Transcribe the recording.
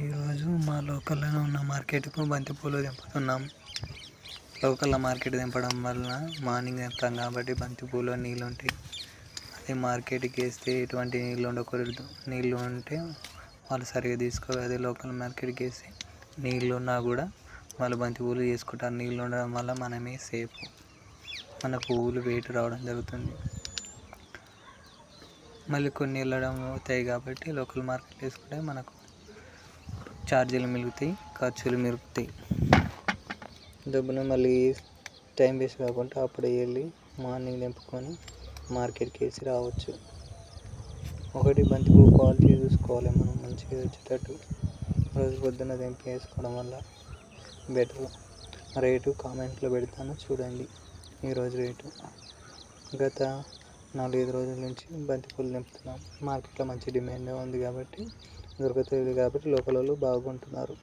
ఈరోజు మా లోకల్లోనే ఉన్న మార్కెట్కు బంతిపూలు దింపుతున్నాం లోకల్ మార్కెట్ దింపడం వలన మార్నింగ్ దింపుతాం కాబట్టి బంతిపూలు నీళ్ళు ఉంటాయి అదే మార్కెట్కి వేస్తే ఎటువంటి నీళ్ళు ఉండకూడదు. నీళ్ళు ఉంటే వాళ్ళు సరిగ్గా తీసుకోరు. అదే లోకల్ మార్కెట్కి వేస్తే నీళ్ళు ఉన్నా కూడా వాళ్ళు బంతిపూలు చేసుకుంటారు. నీళ్ళు ఉండడం వల్ల మనమే సేఫ్. మన పువ్వులు వెయిట్ రావడం జరుగుతుంది. మళ్ళీ కొన్ని వెళ్ళడం అవుతాయి కాబట్టి లోకల్ మార్కెట్ వేసుకుంటే మనకు ఛార్జీలు మిగులుతాయి ఖర్చులు మిగులుతాయి డబ్బున మళ్ళీ టైం వేస్ట్ కాకుండా అప్పుడే వెళ్ళి మార్నింగ్ నింపుకొని మార్కెట్కి వేసి రావచ్చు. ఒకటి బంతిపూలు క్వాలిటీ చూసుకోవాలి మనం మంచిగా వచ్చేటట్టు. రోజు పొద్దున్న దింపి వేసుకోవడం వల్ల బెటర్ రేటు కామెంట్లో పెడతాను చూడండి ఈరోజు రేటు. గత నాలుగైదు రోజుల నుంచి బంతిపూలు నింపుతున్నాం మార్కెట్లో మంచి డిమాండ్ ఉంది కాబట్టి దొరుకుతుంది కాబట్టి లోకల్ వాళ్ళు బాగుంటున్నారు.